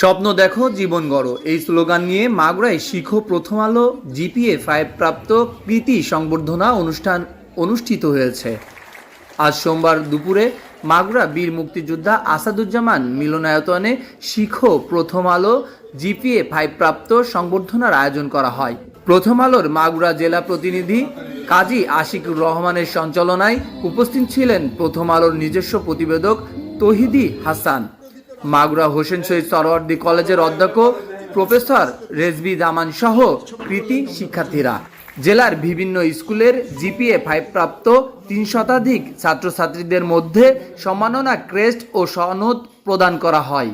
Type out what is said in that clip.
স্বপ্ন দেখো, জীবন গড়ো। এই স্লোগান নিয়ে মাগুরায় শিখো প্রথম আলো জিপিএ ফাইভ প্রাপ্ত কৃতি সংবর্ধনা অনুষ্ঠান অনুষ্ঠিত হয়েছে। আজ সোমবার দুপুরে মাগুরা বীর মুক্তিযোদ্ধা আসাদুজ্জামান মিলনায়তনে শিখো প্রথম আলো জিপিএ ফাইভ প্রাপ্ত সংবর্ধনার আয়োজন করা হয়। প্রথম আলোর মাগুরা জেলা প্রতিনিধি কাজী আশিকুর রহমানের সঞ্চালনায় উপস্থিত ছিলেন প্রথম আলোর নিজস্ব প্রতিবেদক তহিদি হাসান। মাগুরা হোসেন শহীদ সরওয়ার্দী কলেজের অধ্যক্ষ প্রফেসর রেজবি দামান সহ কৃতি শিক্ষার্থীরা। জেলার বিভিন্ন স্কুলের জিপিএ ফাইভ প্রাপ্ত তিন শতাধিক ছাত্রছাত্রীদের মধ্যে সম্মাননা ক্রেস্ট ও সনদ প্রদান করা হয়।